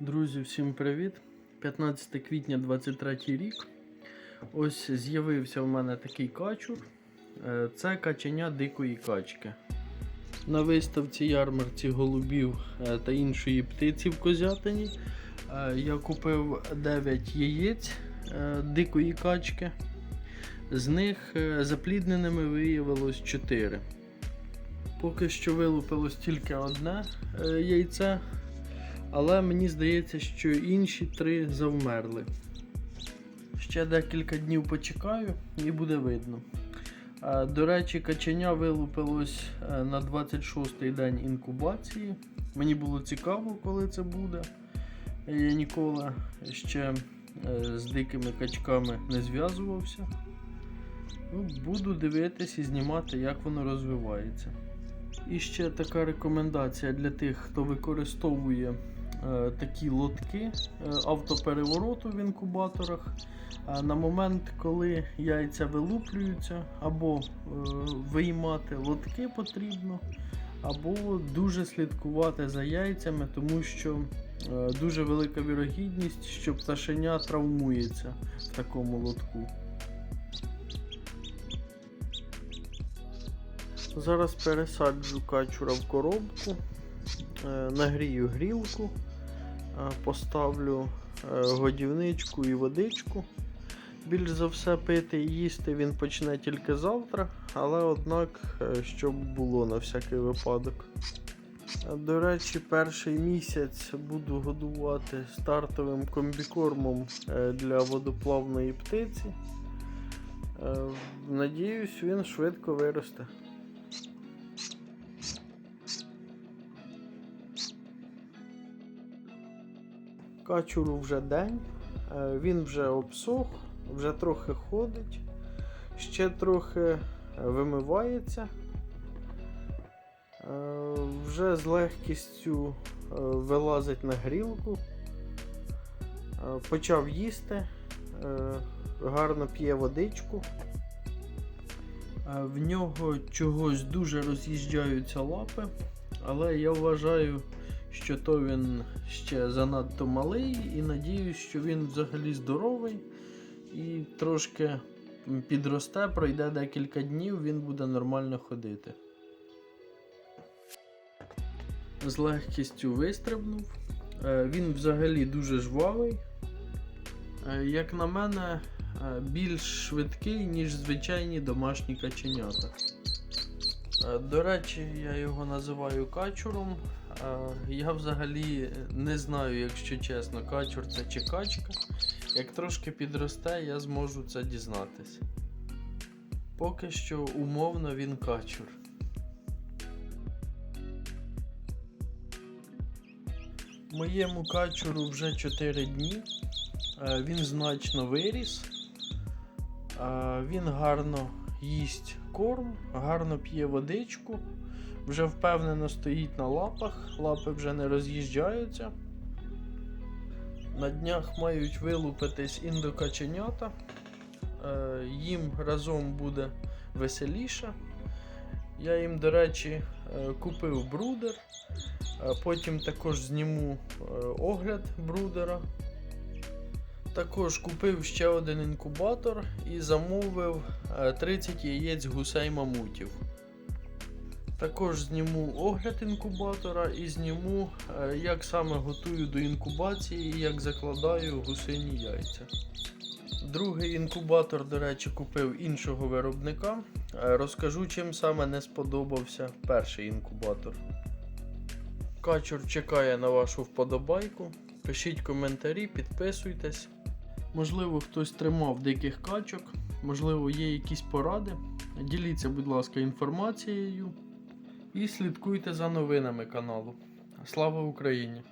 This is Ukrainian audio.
Друзі, всім привіт! 15 квітня 23 рік. Ось з'явився в мене такий качур. Е, Це каченя дикої качки. На виставці ярмарці голубів е, та іншої птиці в Козятині е, я купив 9 яєць дикої качки. З них заплідненими виявилось 4. Поки що вилупилось тільки одне яйце, але мені здається, що інші три завмерли. Ще декілька днів почекаю і буде видно. Е, До речі, каченя вилупилось е, на 26-й день інкубації. Мені було цікаво, коли це буде. Я ніколи ще е, з дикими качками не зв'язувався. Ну, Буду дивитись і знімати, як воно розвивається. І ще така рекомендація для тих, хто використовує е, такі лотки е, автоперевороту в інкубаторах. Е, на момент, коли яйця вилуплюються, або е, виймати лотки потрібно, або дуже слідкувати за яйцями, тому що е, дуже велика вірогідність, що пташеня травмується в такому лотку. Зараз пересаджу качура в коробку, е, нагрію грілку, е, поставлю е, годівничку і водичку. Більш за все пити і їсти він почне тільки завтра, але однак, е, щоб було на всякий випадок. Е, До речі, перший місяць буду годувати стартовим комбікормом е, для водоплавної птиці. Е, Надіюсь, він швидко виросте. Качуру вже день, е, він вже обсох, вже трохи ходить, ще трохи вимивається, Е, вже з легкістю е, вилазить на грілку, Е, почав їсти, е, гарно п'є водичку. Е, В нього чогось дуже роз'їжджаються лапи, але я вважаю, що то він ще занадто малий і надіюсь, що він взагалі здоровий і трошки підросте, пройде декілька днів, він буде нормально ходити. З легкістю вистрибнув. Е, Він взагалі дуже жвавий. Е, Як на мене, е, більш швидкий, ніж звичайні домашні каченята. До речі, я його називаю качуром. Я взагалі не знаю, якщо чесно, качур це чи качка. Як трошки підросте, я зможу це дізнатись. Поки що умовно він качур. Моєму качуру вже 4 дні. Е, Він значно виріс. Е, Він гарно їсть корм, гарно п'є водичку, вже впевнено стоїть на лапах, лапи вже не роз'їжджаються. На днях мають вилупитись індокаченята. Е, Їм разом буде веселіше. Я їм, до речі, е, купив брудер. Е, Потім також зніму огляд брудера. Також купив ще один інкубатор і замовив е, 30 яєць гусей мамутів. Також зніму огляд інкубатора і зніму, е, як саме готую до інкубації і як закладаю гусині яйця. Другий інкубатор, до речі, купив іншого виробника. Е, Розкажу, чим саме не сподобався перший інкубатор. Качур чекає на вашу вподобайку. Пишіть коментарі, підписуйтесь. Можливо, хтось тримав диких качок, можливо, є якісь поради. Діліться, будь ласка, інформацією і слідкуйте за новинами каналу. Слава Україні!